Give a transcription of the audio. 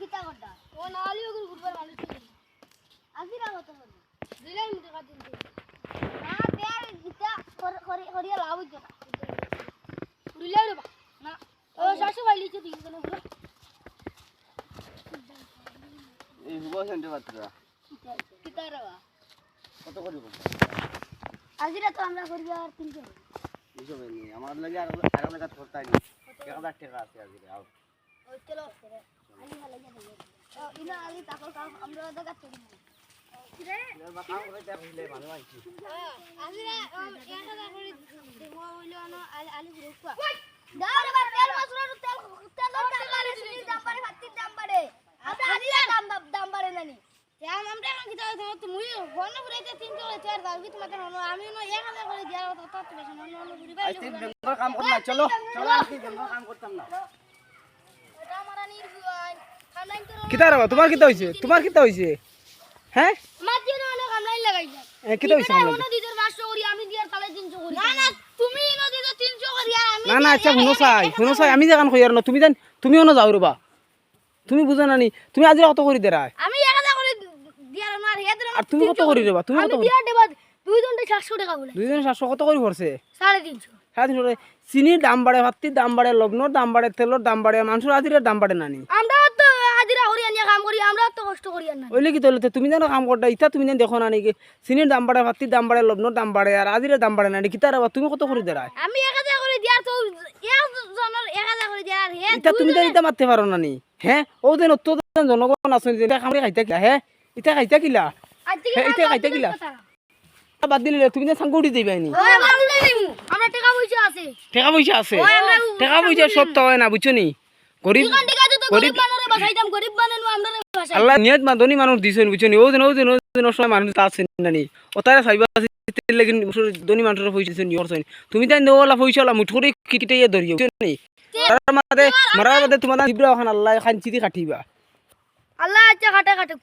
কিতা করতা ও নালি ওগুলো ঘুরবার মানুষ আজিরা কত করবি দিলাই মুটে কাটিন না দেয়ার কিতা করিয়া লাভ হইতো না দিলাই রে বা না ও শাশু ভাই লিচে দিন কেন বলো এই হুব সেন্টার বাচ্চারা কিতা রেবা কত করিব আজিরা তো আমরা আর এইসব লাগে আর আর লাগা ধরতাই নি এক হাজার টাকা আছে আও ওই চলো আলি তাকল কাম আমরা দেখা চলি। এবার বা করে? দেখ হইলে ভালো আইছি আজিরা এক হাজার করে দেবো হইল না আলি আলি দাও রে তেল মশলা তেল তেল দাম বাড়ে সুনির দাম বাড়ে ভাতির দাম বাড়ে। আমরা আজিরা দাম দাম বাড়ে নানি তেম আমরা এখন কিতা হইতো তুমি ফোন ঘুরাইতে তিন চলে চার দাও কি আমি না করে তত বেশি তিন কাম চলো। কাম করতাম না। এটা আমার কিতা রে তোমার কিতা হইছে তোমার কিতা হইছে হ্যাঁ লাগাইছে এ, কিতা হইছে দিদের 500 করি আমি দিয়ার তালে 300 করি না না তুমি নদী তো 300 করি আর আমি না না আচ্ছা শুনো চাই শুনো চাই আমি যেখান কই আর না তুমি জান তুমিও না যাও রবা তুমি বুঝো না নি তুমি আজি কত করি দেরাই আমি 1000 করে দিয়ার না আর হেদের আর তুমি কত করি দেবা? তুমি আমি কত করি দিয়ার দেবা দুই ঘণ্টা 700 টাকা বলে। দুইজন সাতশো কত করি পড়ছে 350 সাড়ে তিনশো। টাকা। চিনির দাম বাড়ে ভাতির দাম বাড়ে লবণর দাম বাড়ে তেলের দাম বাড়ে মানুষের আজিরের দাম বাড়ে নানি আমরা তো হাজিরা করি আনিয়া কাম করি আমরা তো কষ্ট করি আর না। ওইলে কি তোলে তুমি জানো কাম করটা ইটা তুমি জান দেখো না নাকি? চিনির দাম বাড়ে ভাতির দাম বাড়ে লবণর দাম বাড়ে আর আজিরের দাম বাড়ে রে তুমি কত করি আমি 1000 করে দিয়ার তো একজনের 1000 করে দিয়ার হে ইটা তুমি তো ইটা মারতে পারো নানি হ্যাঁ ও দেন জনগণ আছে যে খামরে খাইতা কিলা হ্যাঁ ইটা খাইতা কিলা? হে, খাইতে গিলা? বাদ দিলে তুমি যে সাঙ্গ উঠি নি? ওই আমরা টাকা পয়সা আছে। টাকা পয়সা আছে? টাকা পয়সা সব তো হয় না বুঝছ নি? গরিব তো গরিব মানুষরে বাসাইতাম গরিব মানুষ আমরা বাসাই আল্লাহ নিয়ত মা ধনী মানুষ দিছেন বুঝছেন ও দিন ও দিন ও দিন ওর সময় মানুষ তা না নি? ও তারা চাইবা লেকিন ধনী মানুষের পয়সা নিয়র চাই তুমি তাই নেওয়ালা পয়সা ওলা মুঠুরি কিটে ইয়ে ধরিও বুঝছেন তার মাঝে মারার বাদে তোমার জিব্রা আল্লাহ খান চিঠি কাটিবা। আল্লাহ আচ্ছা কাটে কাটে